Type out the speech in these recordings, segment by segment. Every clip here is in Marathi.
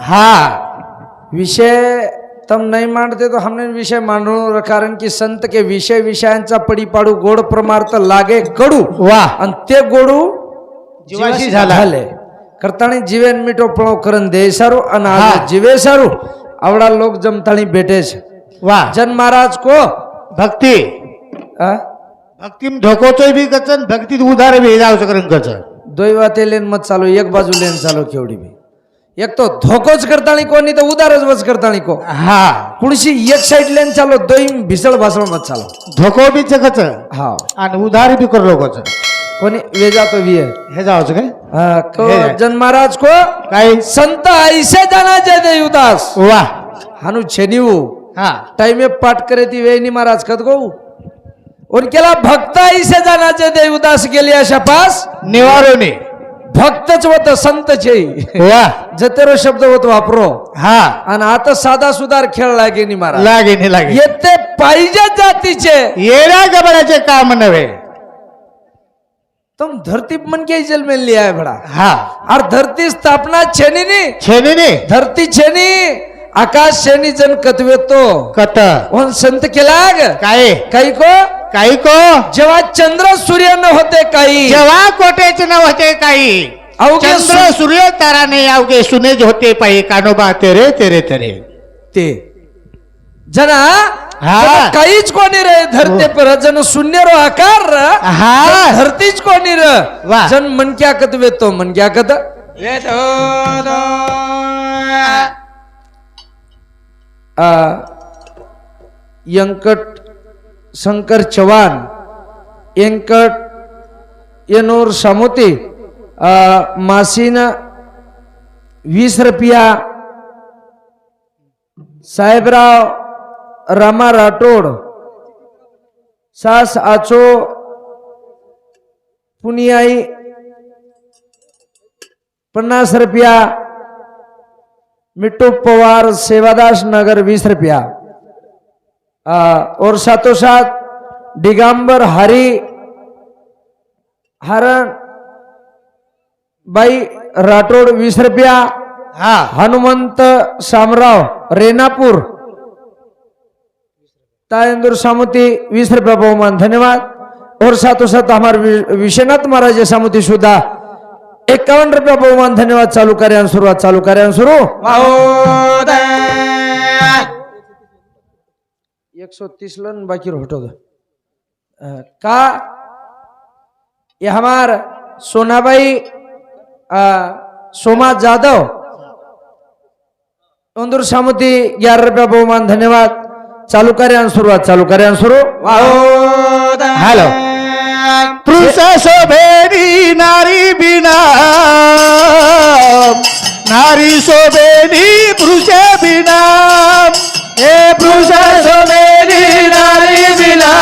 हा विषय तम नाही मांडते तो हमने विषय मांडू कारण की संत के विषय विषयांचा पडी पाडू गोड प्रमार्थ लागे कडू वा आणि ते गोडू जीवाशी झाले। करतानी जीवेन मिठो पळो करण दे सारू आणि जीवे सारू आवडा लोक जमताळी भेटे वा जन महाराज को? भक्ती। भक्ती ढोकोचोय बी कचन भक्तीत उधार बी जाऊ शकरण कच दोन लेन मत चालू एक बाजू लेन चालू केवढी बी। एक तो धोकोच करताणी को नाही तर उदारच वच करताणी को. हा. पुढशी एक साइड लेन चालू दोय भिसळ भासळ मत चालू. धोको बी कच हा. आणि उधार बी करलो कच कोणी वेजा तो भी है हे जाऊच काय? हाँ, तो. जन महाराज को काय? संत ऐसे जाना चाहिए उदास वाह हानु छेनीऊ हा. टाइमे पाठ करे ती वेणी महाराज कद गो. उनकेला भक्त ऐसे जाना चाहिए उदास गेली अशा पास. निवारोने. भक्तच होत संतचे. जतेरो शब्द होत वापरो. हा. आणि आता साधा सुधार खेळ लागे नी महाराज. लागे लागे येते पाहिजे जातीचे. येण्या गबडाचे काम नव्हे. तुम धरती मन के जल में लिया है बड़ा हा. और धरती स्थापना छेनी नी. छेनीने धरती छेनी आकाश छेनी जन कतवे तो कत. उन संत केलाग काय? काही को? काही को? जेव्हा चंद्र सूर्य न होते काही जेव्हा कोटेच नव्हते काही अवघे चंद्र सूर्य ताराने अवघे सुनेज होते पाहिजे कानोबा तेरे तेरे तेरे. ते. जना हा. काहीच कोणी रे धरते पर जन शून्य रो आकार. र. हा धरतीच कोणी र. वा. जन मन क्या कत वेतो मन क्या कत? आ, यंकट शंकर चव्हाण यंकट येनूर सामोती आ, मासीन वीस रुपया साहेबराव रामा राठोड सास आचो पुनियाई पन्नास रुपया मिट्टू पवार सेवादास नगर वीस रुपया. और साथों साथ दिगंबर हरी हरण बाई राठोड वीस रुपया हा। हनुमंत शामराव रेनापूर तायंदूर सामुती वीस रुपया बहुमान धन्यवाद। और साथों साथ हमारे विश्वनाथ महाराज सामुती सुद्धा एकावन्न रुपया बहुमान धन्यवाद। चालू कार्यान सुरुवात चालू कार्यान सुरू एक सौ तीस लन बाकी होटो का? ये हमार सोनाबाई आ, सोमा जाधव इंदूर सामुती ग्यारह रुपया बहुमान धन्यवाद। चालू कार्यान सुरुवात चालू कार्यान सुरू हॅलो। पुरुष शोभेनी नारी बिना। नारी शोभेनी पुरुष बिना। ए पुरुष शोभेनी नारी बिना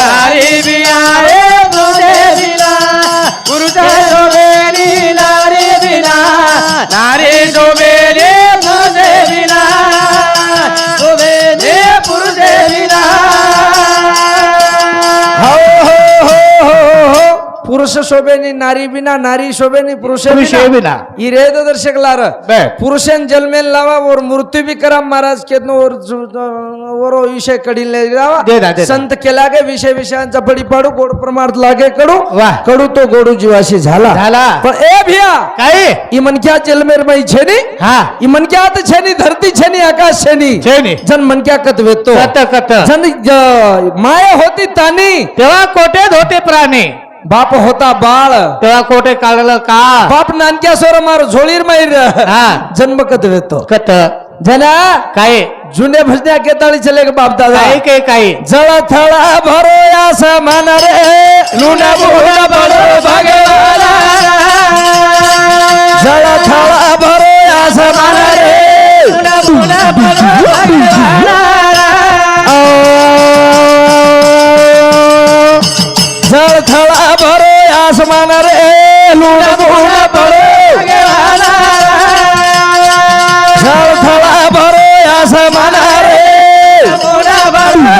नारी बिया ए पुरुष बिना पुरुष शोभेनी नारी बिना नारी पुरुष शोभेनी नारी बिना नारी शोभेनी पुरुष पुरुष बिना. ही रे तो दर्शक लार बर. पुरुषन जन्मेल लावा और मृत्यू भी करा महाराज के और और विषय कडी ले लावा दे दा, दे दा. संत केला गे विषय विषयांचा पडी पाडू गोड प्रमाणात लागे कडू वाह. कडू तो गोडू जीवाशी झाला झाला. पण ए भिया काय इमन क्या जलमेर मई छेनी हा इमन क्या आत छेनी धरती छेनी आकाश छेनी छेनी. जन मन क्या कत वेतो कत कत जन ज- माया होती तानी तेव्हा कोटेत होते प्राणी बाप होता बाळ. तेव्हा कोटे काढलं? का बाप नानक्या सोर मार झोळीर माहीर हा. जन्म कत वेतो कत. जना काय? जुने भजन्या केताळी चले ग बाप दादा? काय काय काय? जळ थळा भरो या समान रे. लुना बुडा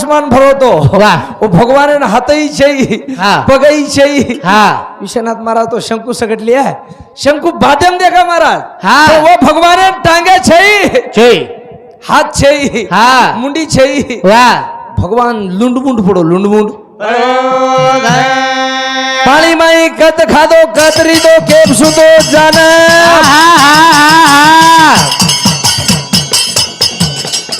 जळथळ आसमान भरवतो वा ओ भगवान हातही छई हा. पगई छई हा विश्वनाथ महाराज तो शंकु सकट लिया है शंकु बाध्यम देखा महाराज हाँ। तो वो भगवान टांगे छई छे हाथ छई हाँ। मुंडी छई वा भगवान लुंडमुंड पड़ो लुंडमुंड पाणी माई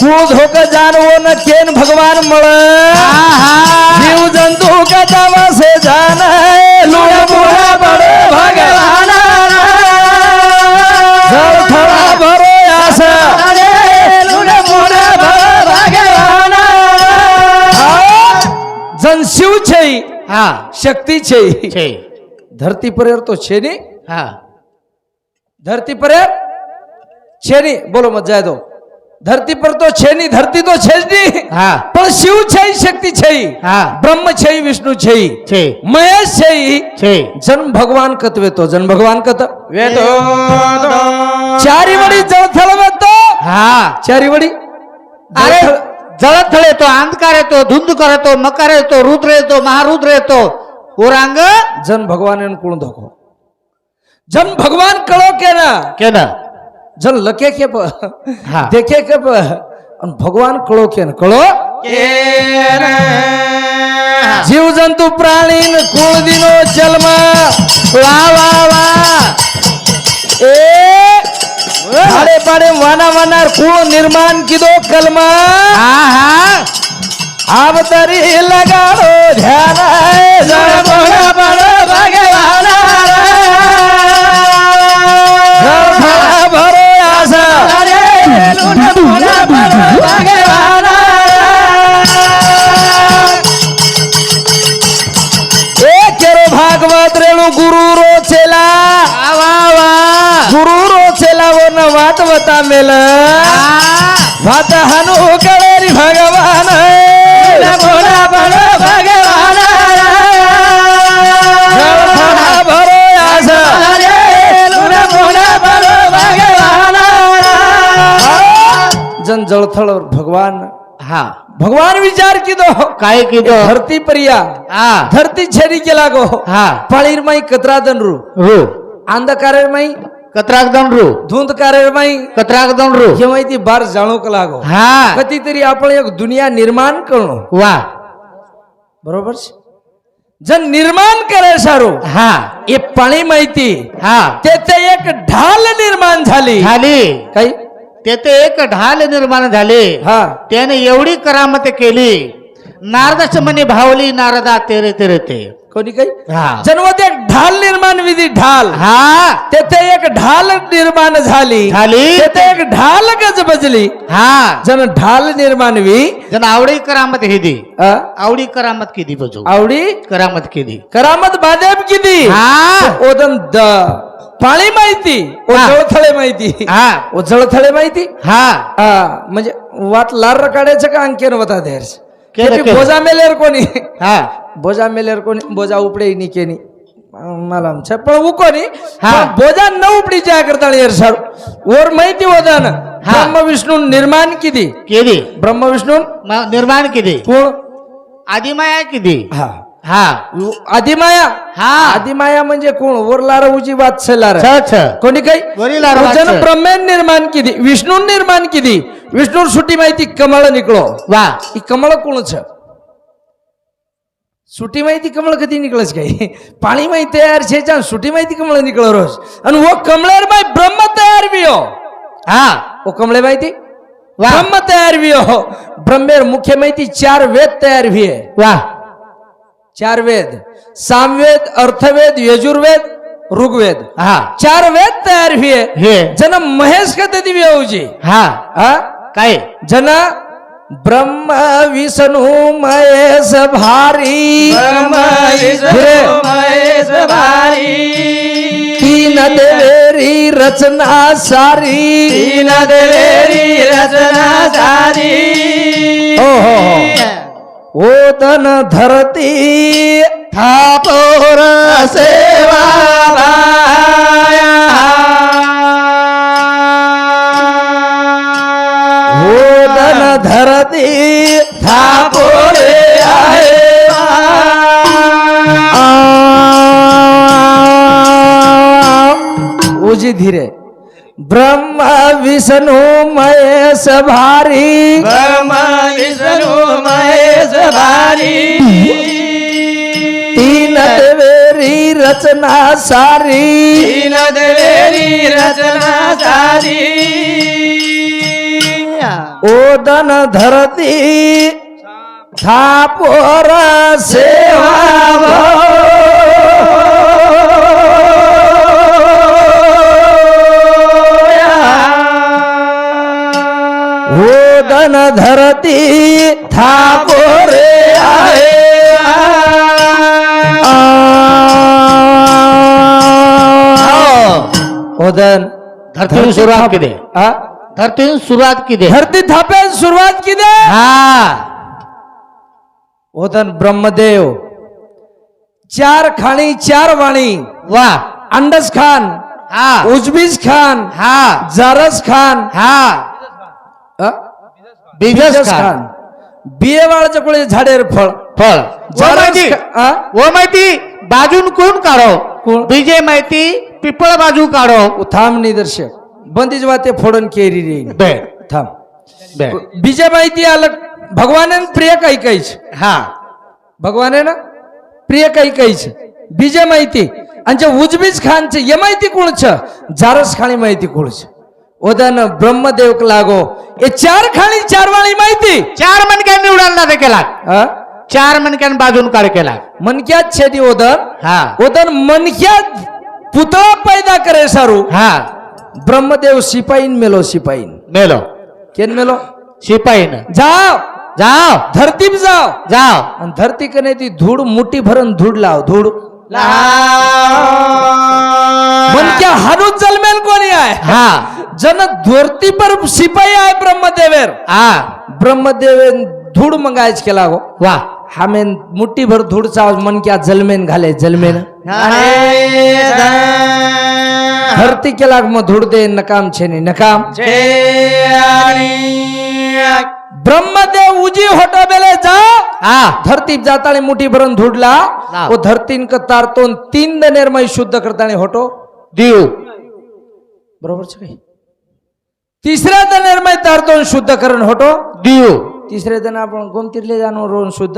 तू झोक हो जानवो न केन भगवान मळ? जीव जंतु हो का तमसे जान लुया मुळा बड भगवान जर थळा भरो आस जन शिव छे हाँ. शक्ति छे. धरती पर्यंत तो छेनी. हाँ. धरती पर्यंत छेनी. बोलो मत जाय दो. धरती पर तो छे नहीं धरती तो छे नहीं। हाँ। पर शिव छई शक्ति छई हाँ। ब्रह्म छई विष्णु छई छे। महेश छई छे। जन भगवान कत्वे तो जन भगवान कत वेदो चारी बड़ी वडी में तो। हाँ। चारी बड़ी अरे जळथळ येतो अंधकार येतो धुंधुकर मकर है तो रुद्र है तो महारुद्र है तो। ओरांग। जन भगवान कोण धोको। जन भगवान कलो के ना केना? केना? जन लके के प. देखे के प भगवान कळो के ना कळो? जीव जंतु प्राणी न कुळ दिनो जन्म वा वा वा. ए भाडे पाडे वाना वानार कुळ निर्माण किदो कलमा. हा हा. आवतरी लगाडो ध्यान जळ कळेरी भगवान बोला बळ जन जळथळ भगवान। हा। भगवान विचार किदो। काय कीधं धरती परिया। हा। धरती छेरी केला गो हा। पाळीर माई कतरा दनरू रू। अंधकारेर माई कत्राक दण रू धुंद कारेर माई कत्राक दण रू हे माहिती बार जाणूक लागो। हा। कधीतरी आपण एक दुनिया निर्माण करणं। वा। बरोबर? છે? जन निर्माण करे सारू। हा। हे पाणी माहिती। हा। तेथे एक ढाल निर्माण झाली। झाली। काही? तेथे एक ढाल निर्माण झाले। हा। त्याने एवढी करामत केली। नारदाच म्हणे भावली नारदा तेरे तेरे ते। कोणी काही? हा. जन्मत एक ढाल निर्माण विधी ढाल. हा. तेथे एक ढाल निर्माण झाली. झाली. तेथे एक ढाल गज बजली. हा. जन ढाल निर्माण वी. जण आवडी करामत केली अ, आवडी करामत केली बजू. आवडी? करामत केली करामत बादेब किती हा. ओदन द पाळी माहिती. हा. जळथळे माहिती. हा. जळथळे माहिती? हा. हा म्हणजे वाट लार काढायचं का अंकेन होता देर केलं. बोजा मेलेर कोणी हा बोजा मेलेर कोणी बोजा उपडे नी केनी मला पण उकोनी हा. पण बोजा न उपडी ज्या करता यार सर वर माहिती होता ना हा. ब्रह्म विष्णू निर्माण किती केली ब्रह्म विष्णू निर्माण केली कोण आदिमाया किती हा हा. आदिमाया? हा. आदिमाया म्हणजे कोण? वर लार उजी वात लार छ छ. कोणी काही? वरील ब्रह्मेन निर्माण किती विष्णू निर्माण किती विष्णू सुटी माहिती कमळ निकळो वा. ही कमळ कोणच? सुटी माहिती कमळ कधी निकळच काही पाणी माहिती तयार छे छान सुटी माहिती कमळ निकळ रोज. आणि वो कमळेर बाय ब्रह्म तयार भी हो. ओ कमळे माहिती? ब्रह्म तयार हो ब्रह्मेर मुख्य माहिती चार वेद तयार आहे वा. चार वेद सामवेद अर्थवेद यजुर्वेद ऋग्वेद. हा. चार वेद तयार हुए हे. जन महेश कहते दिव्य जी हा. हा काय? जन ब्रह्म विष्णु महेश भारी. तीन देवेरी रचना सारी. हो हो हो. ओदन धरती थापोर सेवा ओदन धरती थापोरे उजी धीरे। ब्रह्म विष्णु महेश भारी तीन देवेरी रचना सारी ओदन धरती थापोर सेवा ओदन धरती थापोरे आहे. ओदन धरतीहून सुरुवात किती आ? धरतीहून सुरुवात किती धरती थापे सुरुवात किती हा. ओदन ब्रह्मदेव. चार खाणी चार वाणी. वा. अंडस खान हा. उजबीज खान हा. जारस खान हा? बिजस खान बियेवाळच्या कोळी झाडेर फळ. फळ. जारस माहिती? व माहिती? बाजून कोण काढो? कोण? विजय माहिती पिपळ बाजू काढो. थांब निदर्शक. बंदीज वाते फोडून केरी रे. थांब. बीजे माहिती आलं भगवान प्रिय काही काहीच. हा. भगवान ना प्रिय काही काहीच. बीजे माहिती. आणि जे उजबीज खानच ये माहिती कोणच जारस खाणी माहिती कोणच ओदन ब्रह्मदेव लागो. ये चार खाणी चार वाणी माहिती? चार मणक्यान ते केला? चार मणक्यान बाजून काढ केला. मनक्यात छेदी ओदन हा. ओदन मनक्यात पुतळा पैदा करे सारू. हा. ब्रह्मदेव शिपाईन मेलो शिपाईन मेलो. केन मेलो? शिपाईन जाओ. जाओ. धरतीप जाओ. जाओ. आणि धरती कने ती धूड मुठी भरून धूड लाव. धूड मनक्या हाडून जलमेल कोणी आहे? हा. जन धरती पर शिपाई आहे ब्रह्मदेवेर. हा. ब्रह्मदेवे धूड मंगायच केला गो. वा. हामेन मुठी भर धूडचा मनक्या जलमेन घाले जलमेन. धरती केला मग धूड दे नकाम छे. नी नकाम ब्रह्मदेव उजी होटो बेले जा. हा. धरती जातानी मुठी भरून धुडला धरतीन क तारतोन तीन दनेरमय शुद्ध करतानी होटो. देव बरोबर છે काही तिसऱ्या दनेरमय तारतोन शुद्ध करण होटो देव तिसऱ्या दन आपण गोमतीरले जाणो रोन शुद्ध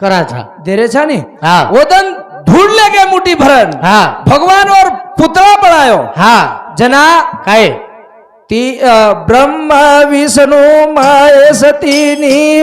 कराचा देरे छानी हा ओदन धुडले गे मुठी भरण हा भगवान और पुतळा पळायो हा जना काय ती अ, ब्रह्म विष्णू महेश तिनी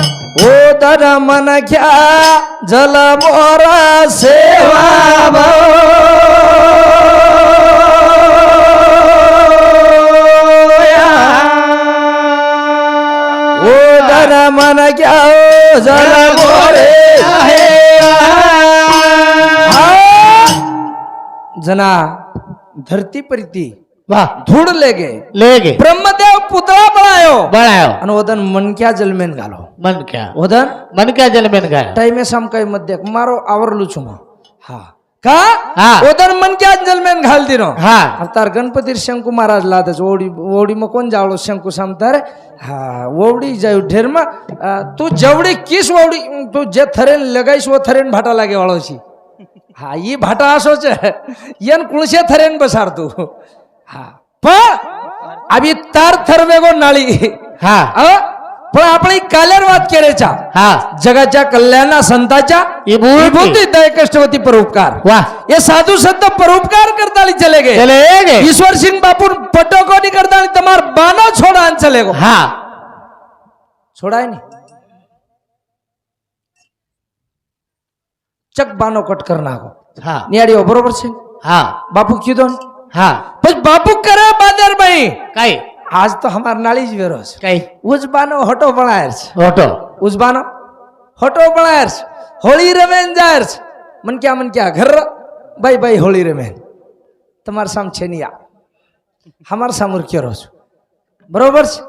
दर मन घ्या जल मोर सेवा ओ दर मन घ्या जल मोरे जना धरती परिती धूड लेगे ले गे ब्रह्मदेव पुतळा बणायो बळायो. आणि ओदन मनक्या जलमेन घालो. मनक्या. ક્યાં मनक्या जलमेन घाल. टाइमे ગયા ટાઈમે સમકાય મધ્ય મારો આવરલું છું का? हा. ओदन मनक्या जलमेन घाल दिनो. हा. अवतार गणपती शंकू महाराज लादच. ओडी ओडी मग कोण जावळो शंकू समतार? हा. ओवडी जाऊ ढेर मग. तू जेवढी किस ओवडी तू जे थरेन लगाईस वो थरेन भाटा लागे वाळोशी हा ई भाटा असोच. येन कुळशे थरेन बसार तू. हा. पण આવી તાર થરવેગો નાળી हा હા પણ આપણે કાલે વાત કરે છે हा जगाच्या कल्याणा संताच्या विभूती. विभूती दय कष्टवती परोपकार वाह हे साधू संत परोपकार करताली चले गए चले गे ईश्वर सिंह बापू पटोकोनी करताली તમાર બાનો છોડા આન ચલે ગો हा છોડાય ની ચક બાનો કટ કર નાખો हा નિયાડીઓ બરોબર છે हा બાપુ કીધો ને હા. પછી બાપુ કરે બાદર ભાઈ કઈ? આજ તો અમાર નાળી જ વેરો છે. કઈ? ઉજબાનો હોટો ભણાયર છે. હોટો? ઉજબાનો? હોટો ભણાયર છે. હોળી રમે જાયર છે. મન ક્યાં મન ક્યાં? ઘર ભાઈ ભાઈ હોળી રમે. તમાર સામ છે નહીં આ અમાર સામુર કેરો છું. બરોબર છે?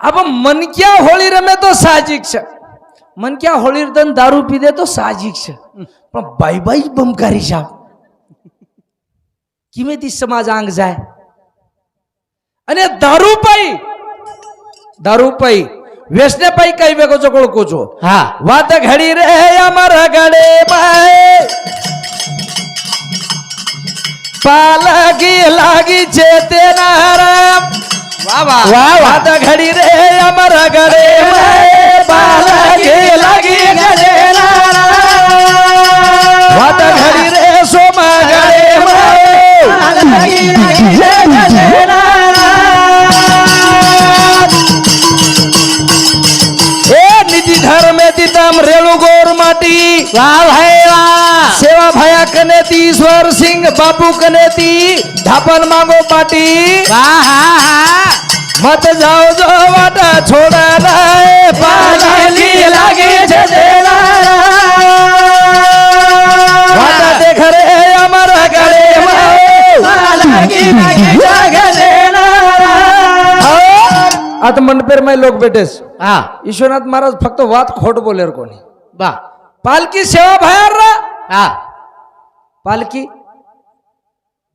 અબ મન ક્યાં હોળી રમે તો સાહજિક છે. મન ક્યાં હોળી દારૂ પી દે તો સાહજિક છે. પણ ભાઈ ભાઈ બમકારી સાહેબ કિમેથી સમાજ આંગ જાય. અને દારૂપાઈ દારૂપાઈ વેસને પાઈ કઈ વેગો છો કોળકો છો હા. વાત ઘડી રે અમારા ગડે પાય પાલગી લાગી છે તેના રામ વાહ વાહ. વાહ. વાત ઘડી રે અમારા ગડે પાલગી લાગી છે घर में दितम रेणु गौर माटी वाह। भाई सेवा भया कने ती ईश्वर सिंह बापू कनेती धापन मांगो पाटी हा हा मत जाओ जो वाटा छोड़ा रहे, पागली आता मंडपेरमय लोक भेटेस हा. ईश्वरनाथ महाराज फक्त वाद खोट बोलेर कोणी. बा. पालखी सेवा बाहेर हा. पालखी?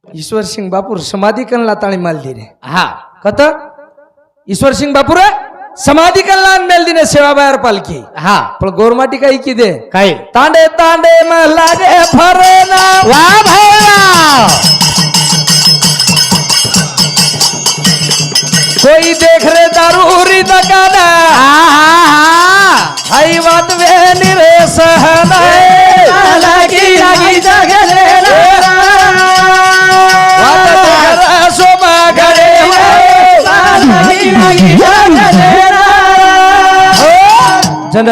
ईश्वर सिंग बापूर समाधी कनला ताणी माल दिने हा. कत? ईश्वर सिंग बापूर समाधी कनला मेल दिने सेवा बाहेर पालखी. हा. पण गोरमाटी काही की दे? काय तांडे तांडे मला रे वा भाई कोई देख रे दारूरी दकाना। हाई बात वे निरे सहना लगी लगी जगले जन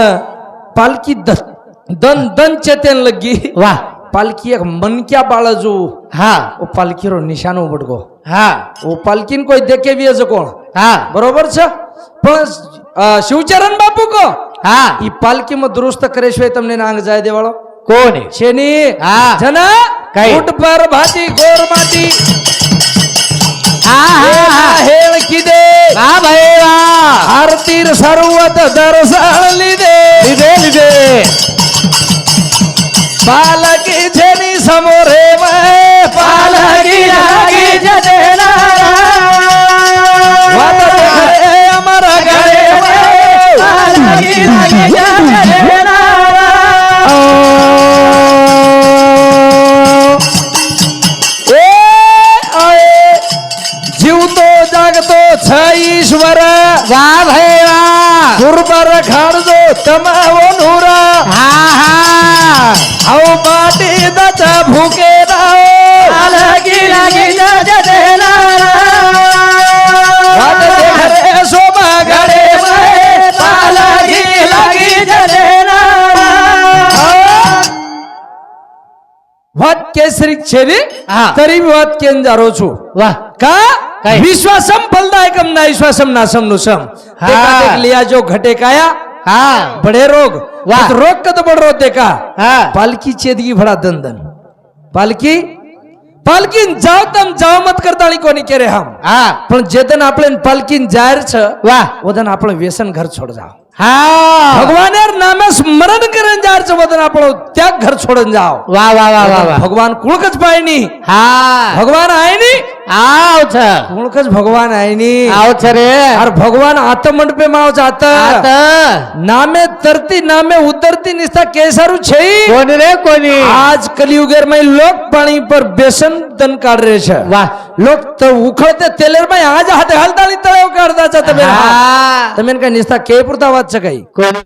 पालकी दन दन चेतन लगी। वाह पालकी एक मन क्या बाला जो। हा। ओ पालखीरो निशान गो हा। ओ पालकीन कोई देखे भी है जको હા બરોબર છે પણ શિવચરણ બાપુ કો હા ઈ પાલકીમાં દુરુસ્ત કરે છે તમને નાંગ જાય દેવાળો કોને છે ની હા જના ઊંટ પર ભાતી ગોર માટી હા હા હેળ કીધે વાહ ભાઈ વાહ આરતીર સર્વત દર્શન લીધે લીધે લીધે પાલકી છે ની સમોરે મેં जीवतो जागतो छ ईश्वर वा भैवा दुर्बर खाडजो तमावो नूरा. हा हा. अहो माटी दाचा भुके చేసిరిచ్చేది తరి వాక్యం वाह का? विश्वासम फलदायकम ना विश्वासम नासम नुसम लिया जो घटे काया? हाँ. बड़े रोग. वाह तो रोग का तो बड़ रोग देखा हाँ. पालकी चेदगी भरा दन दन पालकी पालकीन जाओ तम जाओ मत करता कोणी केरे हम. हा. पण जेदन आपण पालकीन जाहीर छ वाह ओदन आपण व्यसन घर छोड जाओ हा. भगवान नाम स्मरण करण जारच वदन आपण त्याग घर सोडून जाव. वा वा वा वा भगवान कुळकच पाहिनी हा. भगवान आहे नी આવ છે. કુળક જ ભગવાન આયની આવ છે રે. અરે ભગવાન આત મંડપે માં આવ છે આત તો નામે તરતી નામે ઉતરતી નિષ્ઠા કેસારું છે? કોની રે કોની આજ કલિયુગેરમાં લોક પાણી પર બેસન તન કાઢ રહે છે. વાહ. લોક તો ઉખળતે તેલેરમાં આજ હાથે હાલતાળી તળાવ કાઢતા છે તમે. તમે કઈ નિષ્ઠા કે પૂરતા વાત છે કઈ? કોની